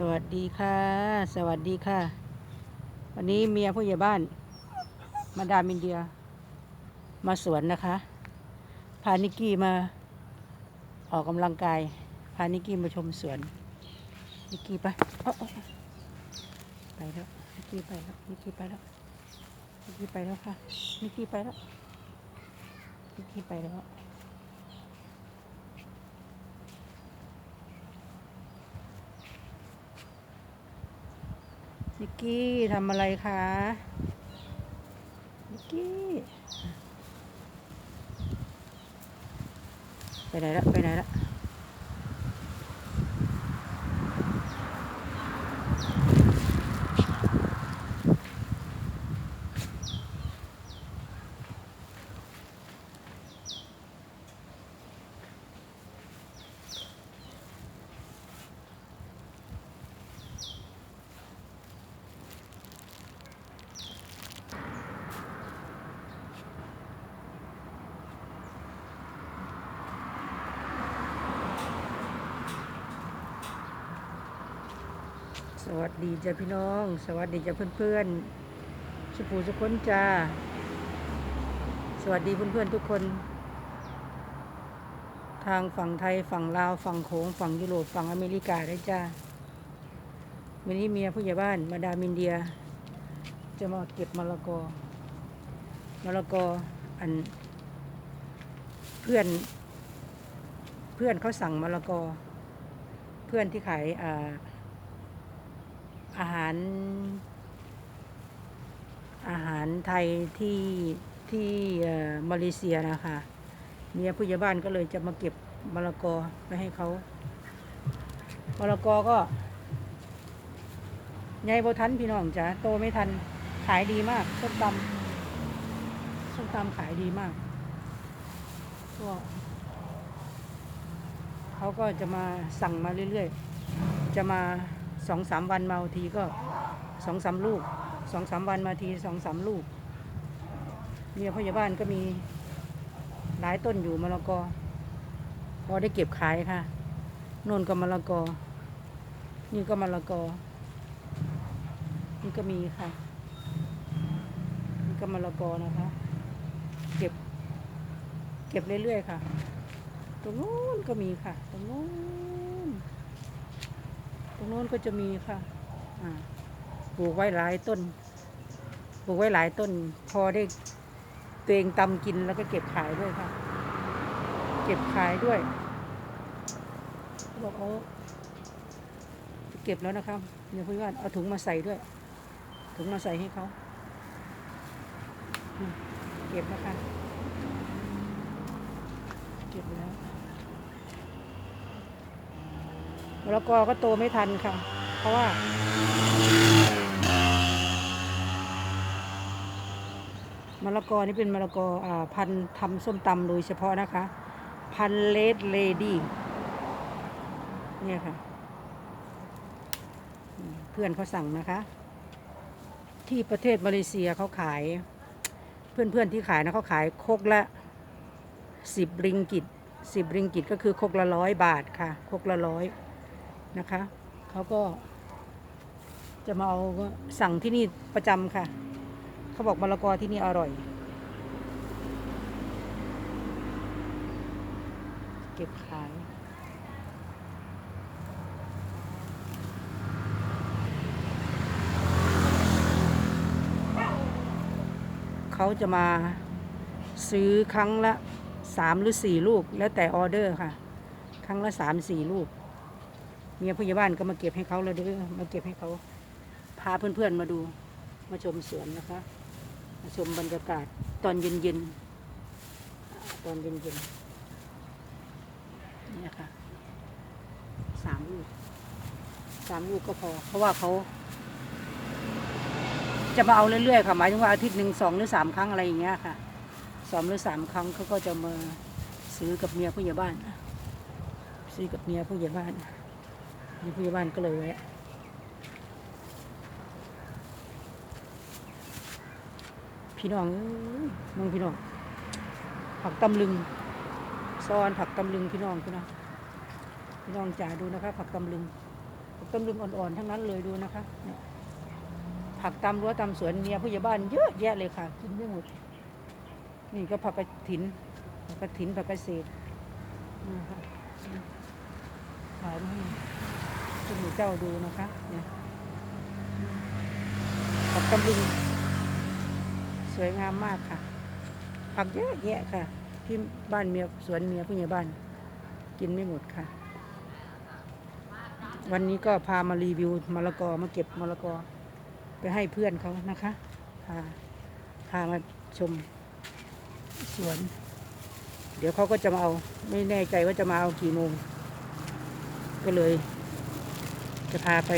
สวัสดีค่ะ สวัสดีค่ะ วันนี้เมียผู้ใหญ่บ้าน มาดามินเดีย มาสวนนะคะ พานิกกี้มาออกกำลังกาย พานิกกี้มาชมสวน นิกกี้ไปไปแล้วนิกกี้ไปแล้วนิกกี้ไปแล้วนิกกี้ไปแล้วค่ะนิกกี้ไปแล้วนิกกี้ไปแล้ว นิกกี้ทำอะไรคะนิกกี้ ไปไหนละไปไหนละ สวัสดีจ้าพี่น้อง สวัสดีจ้าเพื่อนๆสุภูสุคนจ้า สวัสดีเพื่อนๆทุกคน ทางฝั่งไทยฝั่งลาวฝั่งโขงฝั่งยุโรปฝั่งอเมริกาด้วยจ้าวันนี้เมียผู้ใหญ่บ้านมาดามินเดีย จะมาเก็บมะละกอมะละกออัน เพื่อนเพื่อนเขาสั่งมะละกอ เพื่อนที่ขายอ่า อาหาร อาหารไทยที่ที่เอ่อมาเลเซียนะคะเมียผู้ใหญ่บ้านก็เลยจะมาเก็บมะละกอไปให้เขามะละกอก็ใหญ่บ่ทันพี่น้องจ้ะโตไม่ทันขายดีมากส้มตำส้มตำขายดีมากก็เขาก็จะมาสั่งมาเรื่อยๆ จะมา สองสามวันมาทีก็สองสามลูกสองสามวันมาทีสองสามลูกเมียพยาบ้านก็มีหลายต้นอยู่มะละกอพอได้เก็บขายค่ะโน่นก็มะละกอ นี่ก็มะละกอ นี่ก็มีค่ะ นี่ก็มะละกอนะคะ เก็บ เก็บเรื่อยๆค่ะ ตรงนู้นก็มีค่ะ ตรงนู้น ตรงโน้นก็จะมีค่ะอ่าปลูกไว้หลายต้น ปลูกไว้หลายต้น พอได้ตัวเองตำกินแล้วก็เก็บขายด้วยค่ะ เก็บขายด้วยเขาบอกเอาจะเก็บแล้วนะครับเนี่ยพี่ว่าเอาถุงมาใส่ด้วย ถุงมาใส่ให้เขาอืมเก็บนะคะเก็บแล้ว มะละกอก็โตไม่ทันค่ะ เพราะว่า มะละกอนี่เป็นมะละกออ่าพันธุ์ทำส้มตำโดยเฉพาะนะคะ พันเลดเลดี้เนี่ยค่ะ เพื่อนเขาสั่งนะคะ ที่ประเทศมาเลเซียเขาขาย เพื่อนๆที่ขายนะเขาขายโคกละสิบริงกิตสิบริงกิตก็คือโคกละร้อยบาทค่ะโคกละร้อย นะคะเขาก็ จะมาเอาสั่งที่นี่ประจำค่ะ เขาบอกมะละกอที่นี่อร่อย เก็บขายเขาจะมาซื้อครั้งละสามหรือสี่ลูก แล้วแต่ออเดอร์ค่ะ ครั้งละสามสี่ลูก เมียผู้ใหญ่บ้านก็มาเก็บให้เขาแล้วเด้อมาเก็บให้เขาพาเพื่อนๆมาดู มาชมสวนนะคะ มาชมบรรยากาศตอนเย็นๆตอนเย็นๆเนี่ยค่ะสามลูกสามลูกก็พอ เพราะว่าเขา จะมาเอาเรื่อยๆค่ะหมายถึงว่าอาทิตย์หนึ่งสองหรือสามครั้งอะไรอย่างเงี้ยค่ะสองหรือสามครั้งเขาก็จะมาซื้อกับเมียผู้ใหญ่บ้านซื้อกับเมียผู้ใหญ่บ้าน มีผู้ใหญ่บ้านก็เลยแวะพี่น้องเอ้ยมองพี่น้อง ผักตำลึงซอนผักตำลึงพี่น้องพี่น้องพี่น้องจ๋าดูนะคะ ผักตำลึง ผักตำลึงอ่อนๆทั้งนั้นเลยดูนะคะเนี่ยผักตามรั้วตามสวนเมียผู้ใหญ่บ้านเยอะแยะเลยค่ะ กินไม่หมด นี่ก็ผักกระถิน ผักกระถินผักกระเศษนี่ค่ะขายมา ให้คุณหนูเจ้าดูนะคะเนี่ยผักตำลึงสวยงามมากค่ะ ผักเยอะแยะค่ะ ที่บ้านเมียสวนเมียผู้ใหญ่บ้าน กินไม่หมดค่ะ วันนี้ก็พามารีวิวมะละกอมาเก็บมะละกอ ไปให้เพื่อนเขานะคะพาพามาชมสวน เดี๋ยวเขาก็จะมาเอา ไม่แน่ใจว่าจะมาเอากี่โมง ก็เลย จะพาไป